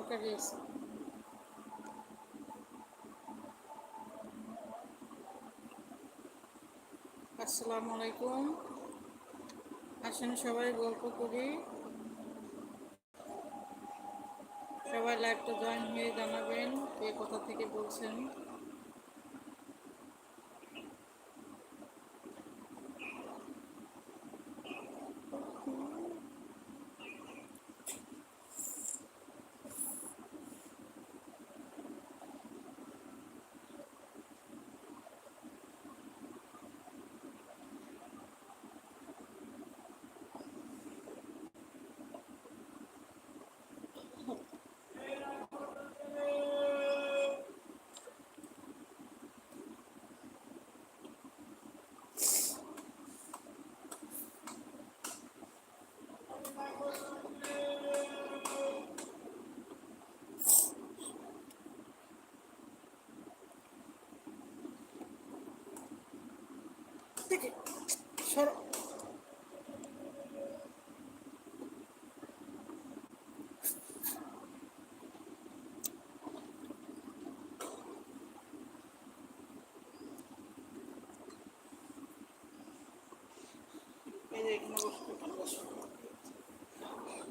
তরকারি আছে আসসালামু আলাইকুম। আসেন সবাই গল্প করি। সবাই লাইভটা জয়েন হয়ে জানাবেন, কে কোথা থেকে বলছেন?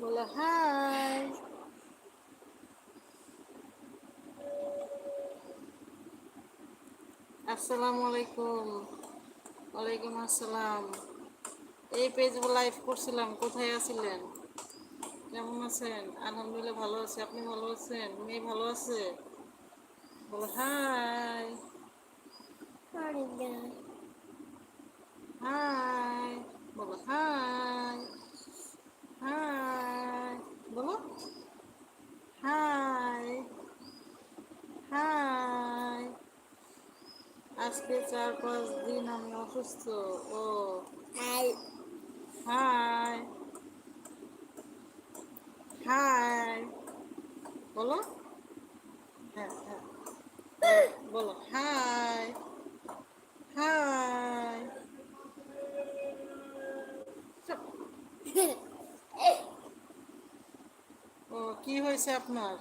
বলো, হাই। আসসালামু আলাইকুম। ওয়ালাইকুম আসসালাম। এই পেজ লাইভ করছিলাম, কোথায় আছিলেন? কেমন আছেন? আলহামদুলিল্লাহ ভালো আছি, আপনি ভালো আছেন? মেয়ে ভালো আছে? বলো, হাই হাই বলো হাই হাই বলো হাই হাই আজকে চার পাঁচ দিন আমি অসুস্থ ও। হাই। হাই। হাই। বলো। হ্যাঁ হ্যাঁ। বলো। হাই। হাই। ও কি হয়েছে আপনার?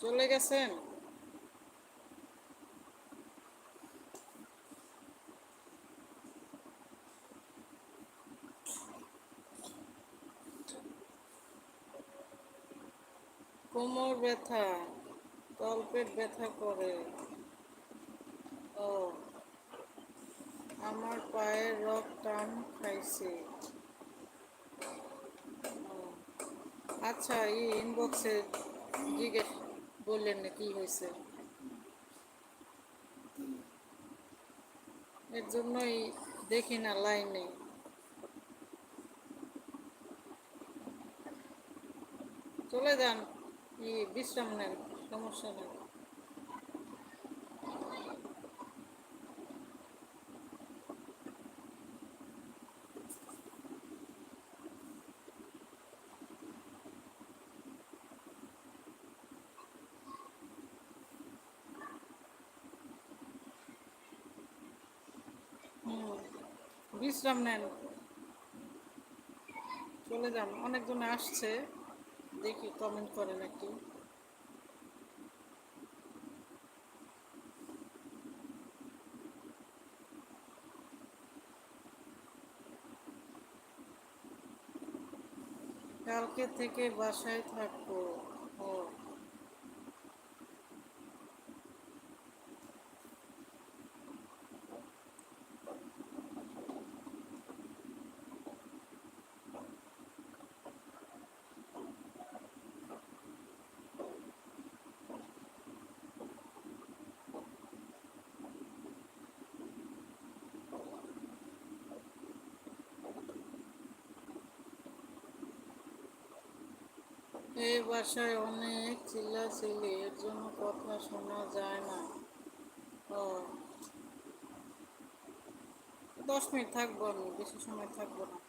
চলে গেছেন? কোমর ব্যথা, তলপেট ব্যথা করে। ও, আমার পায়ের রক টান খাইছে। আচ্ছা এই ইনবক্সে জিজ্ঞেস বললেন না কি হয়েছে? এর জন্যই দেখি না লাইনে। চলে যান কি বিশ্রাম নেন, সমস্যা নেই। বিশ্রাম নেন। চলে যান। অনেকজন আসছে। দেখি কমেন্ট করেন একটু। কালকে থেকে বাসায় থাকব। ও। এই বাসায় অনেক চিল্লা চিল্লাচিল্লি, এর জন্য কথা শোনা যায় না। ও। দশ মিনিট থাকব আমি, বেশি সময় থাকব না।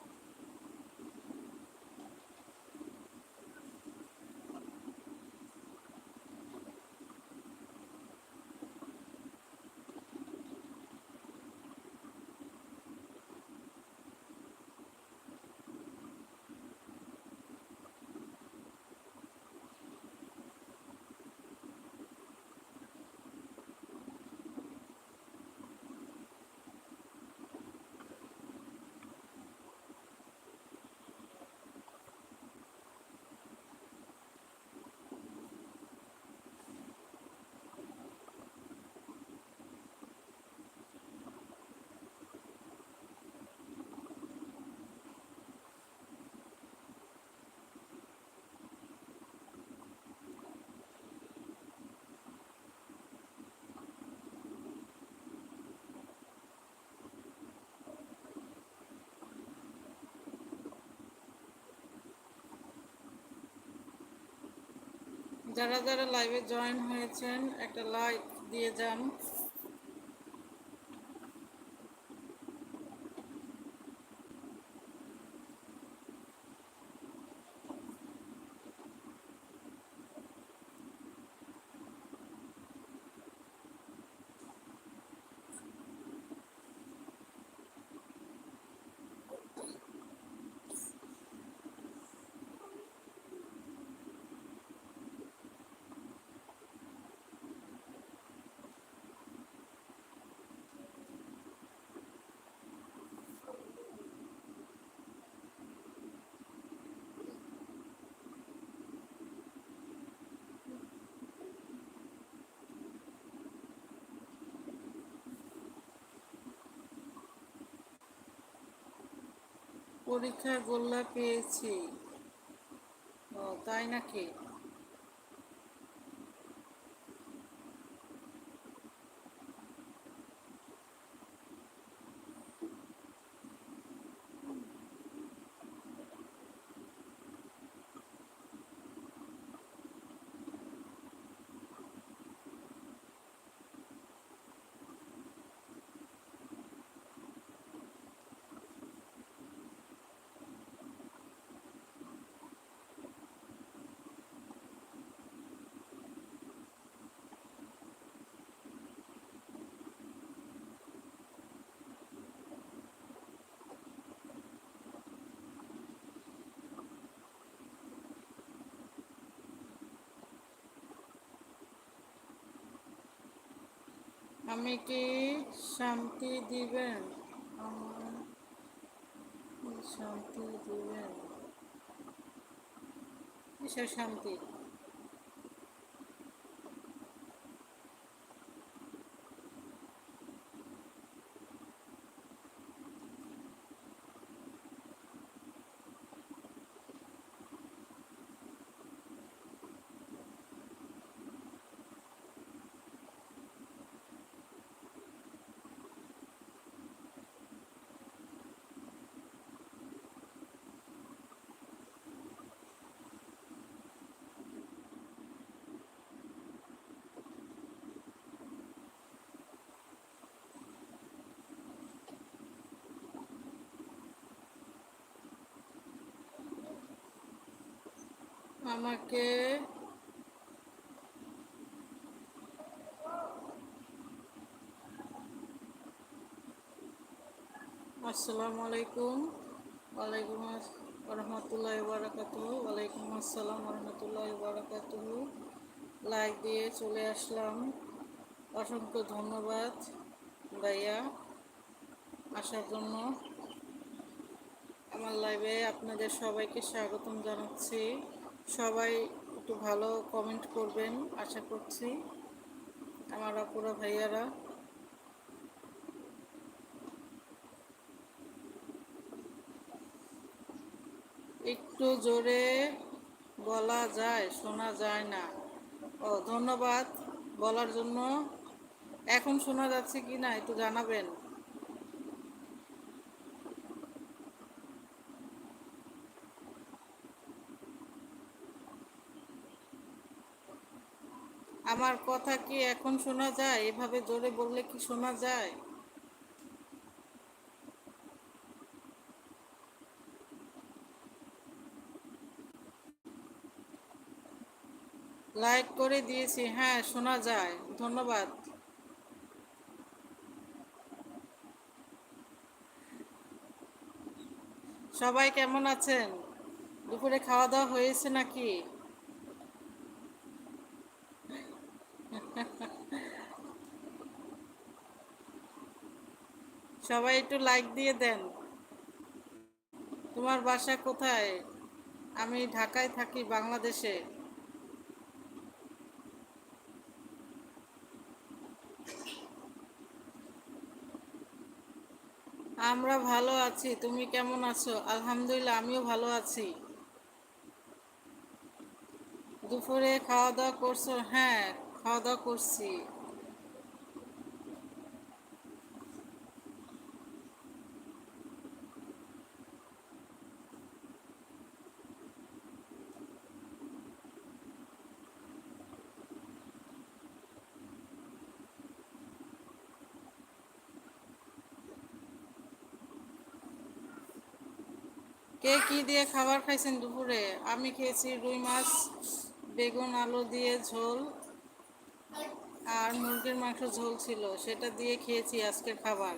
যারা যারা লাইভে জয়েন হয়েছেন একটা লাইক দিয়ে যান। পরীক্ষার গোল্লা পেয়েছি। ও তাই নাকি? আমি কি শান্তি দিবেন। শান্তি দিবেন। শান্তি? আমাকে আসসালামু আলাইকুম। ওয়ালাইকুম রহমতুল্লাহ বারাকাতু ওয়ালাইকুম আসসালাম রহমতুল্লাহ বারাকাতু লাইক দিয়ে চলে আসলাম। অসংখ্য ধন্যবাদ ভাইয়া আসার জন্য। আমার লাইভে আপনাদের সবাইকে স্বাগতম জানাচ্ছি। সবাই একটু ভালো কমেন্ট করবেন, আশা করছি। আমার আপুরা ভাইয়ারা। একটু জোরে বলা যায়, শোনা যায় না। ও, ধন্যবাদ বলার জন্য। এখন শোনা যাচ্ছে কি না একটু জানাবেন। আমার কথা কি এখন শোনা যায়? এভাবে জোরে বললে কি শোনা যায়? লাইক করে দিয়েছি হ্যাঁ শোনা যায়। ধন্যবাদ। সবাই কেমন আছেন? দুপুরে খাওয়া দাওয়া হয়েছে নাকি? সবাই একটু লাইক দিয়ে দেন। তোমার বাসা কোথায়? আমি ঢাকায় থাকি, বাংলাদেশে। আমরা ভালো আছি, তুমি কেমন আছো? আলহামদুলিল্লাহ, আমিও ভালো আছি। দুপুরে খাওয়া দাওয়া করছ? হ্যাঁ খাওয়া দাওয়া করছি। কে কি দিয়ে খাবার খাইছেন দুপুরে? আমি খেয়েছি রুই মাছ, বেগুন, আলু দিয়ে ঝোল আর মুরগির মাংস ঝোল ছিল। সেটা দিয়ে খেয়েছি আজকের খাবার।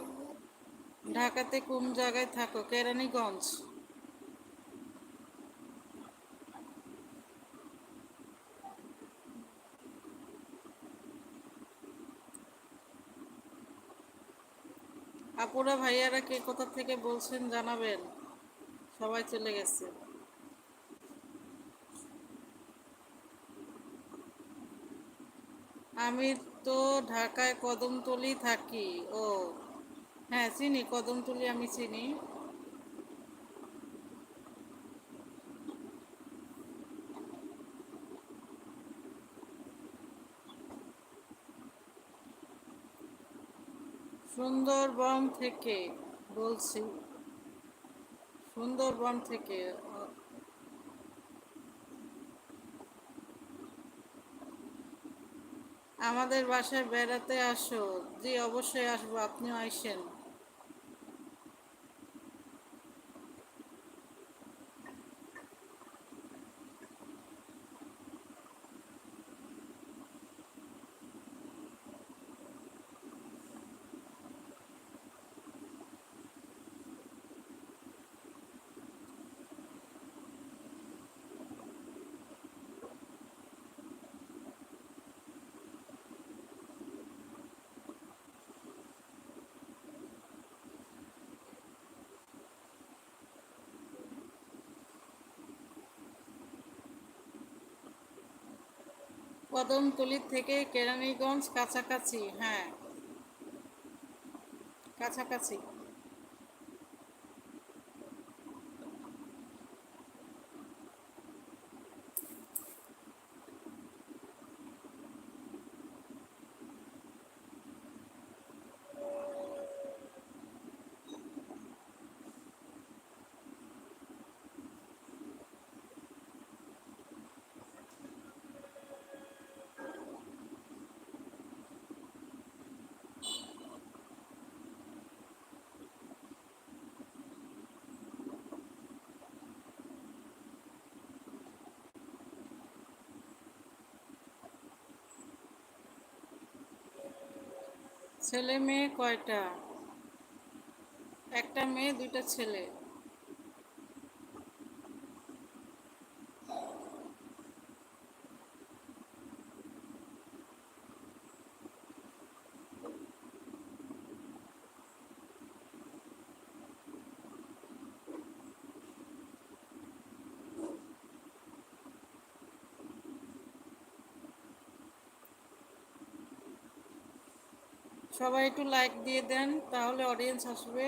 ঢাকাতে কোন জায়গায় থাকো? কেরানীগঞ্জ। আপুরা ভাইয়ারা কে কোথা থেকে বলছেন জানাবেন। সবাই চলে গেছে। আমি তো ঢাকায় কদমতলি থাকি, ও। হ্যাঁ চিনি, কদমতলি আমি চিনি। সুন্দরবন থেকে বলছি। সুন্দরবন থেকে আমাদের বাসায় বেড়াতে আসো। জি অবশ্যই আসব আপনিও আইসেন। কদমতলি থেকে কেরানীগঞ্জ কাছাকাছি হ্যাঁ কাছাকাছি। ছেলে মেয়ে কয়টা? একটা মেয়ে দুইটা ছেলে। সবাই একটু লাইক দিয়ে দেন তাহলে অডিয়েন্স আসবে।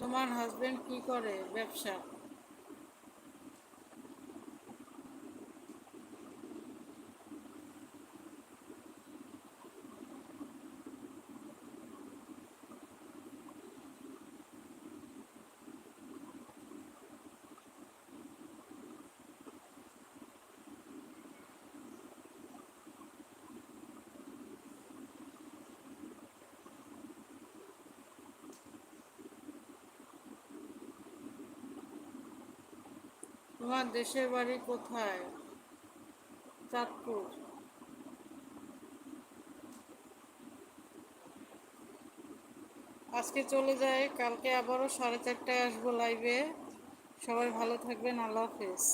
তোমার হাজবেন্ড কি করে? ব্যবসা? তোমার দেশের বাড়ি কোথায়? চাঁদপুর। আজকে চলে যায় কালকে আবারও সাড়ে চারটায় আসব লাইভে সবাই ভালো থাকবেন, আল্লাহ হাফেজ।